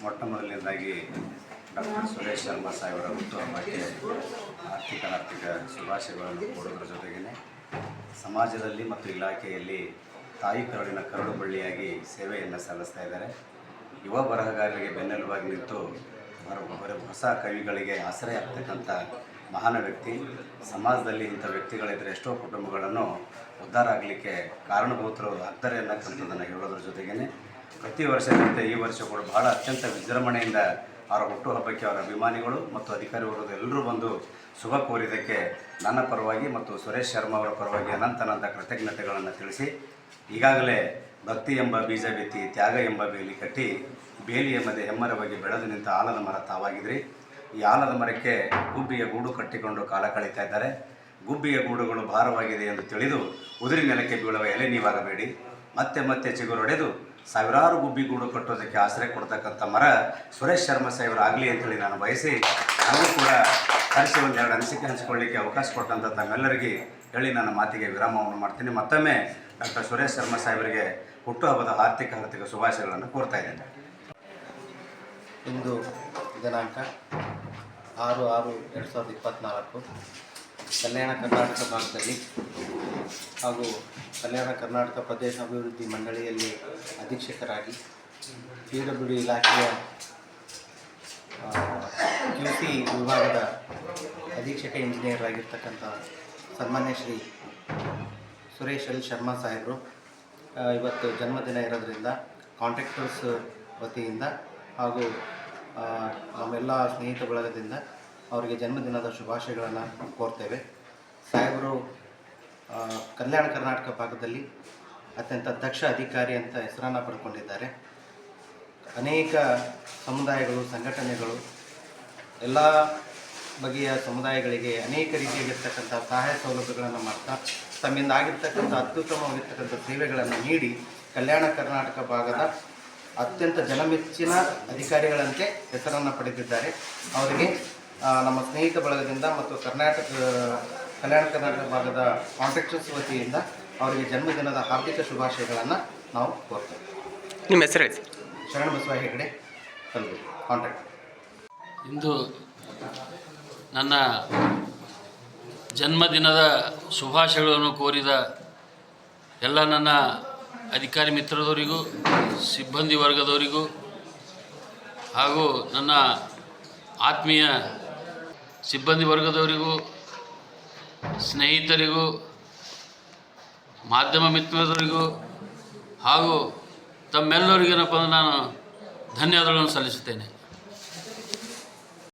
ಮೊಟ್ಟ ಮೊದಲನೇದಾಗಿ ಡಾಕ್ಟರ್ ಸುರೇಶ್ ಶರ್ಮಾ ಸಾಹೇಬರ ಹುಟ್ಟುಹಬ್ಬಕ್ಕೆ ಆರ್ಥಿಕ ಆರ್ಥಿಕ ಶುಭಾಶಯಗಳನ್ನು ಕೊಡೋದ್ರ ಜೊತೆಗೇ ಸಮಾಜದಲ್ಲಿ ಮತ್ತು ಇಲಾಖೆಯಲ್ಲಿ ತಾಯಿ ಕರುಳಿನ ಕರಡು ಬಳ್ಳಿಯಾಗಿ ಸೇವೆಯನ್ನು ಸಲ್ಲಿಸ್ತಾ ಇದ್ದಾರೆ. ಯುವ ಬರಹಗಾರರಿಗೆ ಬೆನ್ನೆಲುಬಾಗಿ ನಿಂತು ಬರ- ಹೊಸ ಕವಿಗಳಿಗೆ ಆಸರೆ ಆಗ್ತಕ್ಕಂಥ ಮಹಾನ ವ್ಯಕ್ತಿ. ಸಮಾಜದಲ್ಲಿ ಇಂಥ ವ್ಯಕ್ತಿಗಳಿದ್ದರೆ ಎಷ್ಟೋ ಕುಟುಂಬಗಳನ್ನು ಉದ್ಧಾರ ಆಗಲಿಕ್ಕೆ ಕಾರಣಭೂತರು ಆಗ್ತಾರೆ ಅನ್ನಕ್ಕಂಥದ್ದನ್ನು ಹೇಳೋದ್ರ ಜೊತೆಗೇ ಪ್ರತಿ ವರ್ಷದಂತೆ ಈ ವರ್ಷ ಕೂಡ ಬಹಳ ಅತ್ಯಂತ ವಿಜೃಂಭಣೆಯಿಂದ ಅವರ ಹುಟ್ಟುಹಬ್ಬಕ್ಕೆ ಅವರ ಅಭಿಮಾನಿಗಳು ಮತ್ತು ಅಧಿಕಾರಿ ವರ್ಗದ ಎಲ್ಲರೂ ಬಂದು ಶುಭ ಕೋರಿದ್ದಕ್ಕೆ ನನ್ನ ಪರವಾಗಿ ಮತ್ತು ಸುರೇಶ್ ಶರ್ಮಾ ಅವರ ಪರವಾಗಿ ಅನಂತ ಕೃತಜ್ಞತೆಗಳನ್ನು ತಿಳಿಸಿ, ಈಗಾಗಲೇ ಭಕ್ತಿ ಎಂಬ ಬೀಜ ಬಿತ್ತಿ, ತ್ಯಾಗ ಎಂಬ ಬೇಲಿ ಕಟ್ಟಿ, ಬೇಲಿ ಹೆಮ್ಮರ ಹೆಮ್ಮರವಾಗಿ ಬೆಳೆದು ನಿಂತ ಆಲದ ಮರ ತಾವಾಗಿದ್ರಿ. ಈ ಆಲದ ಮರಕ್ಕೆ ಗುಬ್ಬಿಯ ಗೂಡು ಕಟ್ಟಿಕೊಂಡು ಕಾಲ ಕಳೀತಾ ಇದ್ದಾರೆ. ಗುಬ್ಬಿಯ ಗೂಡುಗಳು ಭಾರವಾಗಿದೆ ಎಂದು ತಿಳಿದು ಉದುರಿ ನೆಲಕ್ಕೆ ಬೀಳುವ ಎಲೆ ನೀವಾಗಬೇಡಿ. ಮತ್ತೆ ಮತ್ತೆ ಚಿಗುರೊಡೆದು ಸಾವಿರಾರು ಗುಬ್ಬಿ ಗೂಡು ಕಟ್ಟೋದಕ್ಕೆ ಆಶ್ರಯ ಕೊಡ್ತಕ್ಕಂಥ ಮರ ಸುರೇಶ್ ಶರ್ಮಾ ಸಾಹೇಬರು ಆಗಲಿ ಅಂತೇಳಿ ನಾನು ಬಯಸಿ ನನಗೂ ಕೂಡ ಕರೆಸಿ ಒಂದೆರಡು ಅನಿಸಿಕೆ ಹಂಚಿಕೊಳ್ಳಿಕ್ಕೆ ಅವಕಾಶ ಕೊಟ್ಟಂಥ ತಮ್ಮೆಲ್ಲರಿಗೆ ಹೇಳಿ ನನ್ನ ಮಾತಿಗೆ ವಿರಾಮವನ್ನು ಮಾಡ್ತೀನಿ. ಮತ್ತೊಮ್ಮೆ ಡಾಕ್ಟರ್ ಸುರೇಶ್ ಶರ್ಮಾ ಸಾಹೇಬರಿಗೆ ಹುಟ್ಟುಹಬ್ಬದ ಆರ್ಥಿಕ ಆರ್ಥಿಕ ಶುಭಾಶಯಗಳನ್ನು ಕೋರ್ತಾ ಇದ್ದೇನೆ. ಇಂದು ದಿನಾಂಕ ಆರು ಆರು ಎರಡು ಸಾವಿರದ ಇಪ್ಪತ್ತ್ನಾಲ್ಕು ಕಲ್ಯಾಣ ಕರ್ನಾಟಕ ಭಾಗದಲ್ಲಿ ಹಾಗೂ ಕಲ್ಯಾಣ ಕರ್ನಾಟಕ ಪ್ರದೇಶ ಅಭಿವೃದ್ಧಿ ಮಂಡಳಿಯಲ್ಲಿ ಅಧೀಕ್ಷಕರಾಗಿ ಪಿ ಡಬ್ಲ್ಯೂ ಇಲಾಖೆಯ ಯು ಸಿ ವಿಭಾಗದ ಅಧೀಕ್ಷಕ ಇಂಜಿನಿಯರ್ ಆಗಿರ್ತಕ್ಕಂಥ ಸನ್ಮಾನ್ಯ ಶ್ರೀ ಸುರೇಶ್ ಎಲ್ ಶರ್ಮಾ ಸಾಹೇಬರು ಇವತ್ತು ಜನ್ಮದಿನ ಇರೋದರಿಂದ ಕಾಂಟ್ರಾಕ್ಟರ್ಸ್ ವತಿಯಿಂದ ಹಾಗೂ ನಮ್ಮೆಲ್ಲ ಸ್ನೇಹಿತ ಬಳಗದಿಂದ ಅವರಿಗೆ ಜನ್ಮದಿನದ ಶುಭಾಶಯಗಳನ್ನು ಕೋರ್ತೇವೆ. ಸಾಹೇಬರು ಕಲ್ಯಾಣ ಕರ್ನಾಟಕ ಭಾಗದಲ್ಲಿ ಅತ್ಯಂತ ದಕ್ಷ ಅಧಿಕಾರಿ ಅಂತ ಹೆಸರನ್ನು ಪಡ್ಕೊಂಡಿದ್ದಾರೆ. ಅನೇಕ ಸಮುದಾಯಗಳು, ಸಂಘಟನೆಗಳು, ಎಲ್ಲ ಬಗೆಯ ಸಮುದಾಯಗಳಿಗೆ ಅನೇಕ ರೀತಿಯಾಗಿರ್ತಕ್ಕಂಥ ಸಹಾಯ ಸೌಲಭ್ಯಗಳನ್ನು ಮಾಡ್ತಾ, ತಮ್ಮಿಂದ ಆಗಿರ್ತಕ್ಕಂಥ ಅತ್ಯುತ್ತಮವಾಗಿರ್ತಕ್ಕಂಥ ಸೇವೆಗಳನ್ನು ನೀಡಿ ಕಲ್ಯಾಣ ಕರ್ನಾಟಕ ಭಾಗದ ಅತ್ಯಂತ ಜನಮೆಚ್ಚಿನ ಅಧಿಕಾರಿಗಳಂತೆ ಹೆಸರನ್ನು ಪಡೆದಿದ್ದಾರೆ. ಅವರಿಗೆ ನಮ್ಮ ಸ್ನೇಹಿತ ಬಳಗದಿಂದ ಮತ್ತು ಕರ್ನಾಟಕ ಕಲ್ಯಾಣ ಕರ್ನಾಟಕ ಭಾಗದ ಕಾಂಟ್ರಾಕ್ಟರ್ಸ್ ವತಿಯಿಂದ ಅವರಿಗೆ ಜನ್ಮದಿನದ ಹಾರ್ದಿಕ ಶುಭಾಶಯಗಳನ್ನು ನಾವು ಕೋರ್ತೇವೆ. ನಿಮ್ಮ ಹೆಸರು ಹೇಳಿ ಶರಣ ಬಸವ ಹೆಗಡೆ ಕಲಬುರಗಿ ಕಾಂಟ್ರಾಕ್ಟ್ ಇಂದು ನನ್ನ ಜನ್ಮದಿನದ ಶುಭಾಶಯಗಳನ್ನು ಕೋರಿದ ಎಲ್ಲ ನನ್ನ ಅಧಿಕಾರಿ ಮಿತ್ರದವರಿಗೂ ಸಿಬ್ಬಂದಿ ವರ್ಗದವರಿಗೂ ಹಾಗೂ ನನ್ನ ಆತ್ಮೀಯ ಸಿಬ್ಬಂದಿ ವರ್ಗದವರಿಗೂ ಸ್ನೇಹಿತರಿಗೂ ಮಾಧ್ಯಮ ಮಿತ್ರರಿಗೂ ಹಾಗೂ ತಮ್ಮೆಲ್ಲರಿಗೇನಪ್ಪ ಅಂದ್ರೆ ನಾನು ಧನ್ಯವಾದಗಳನ್ನು ಸಲ್ಲಿಸುತ್ತೇನೆ.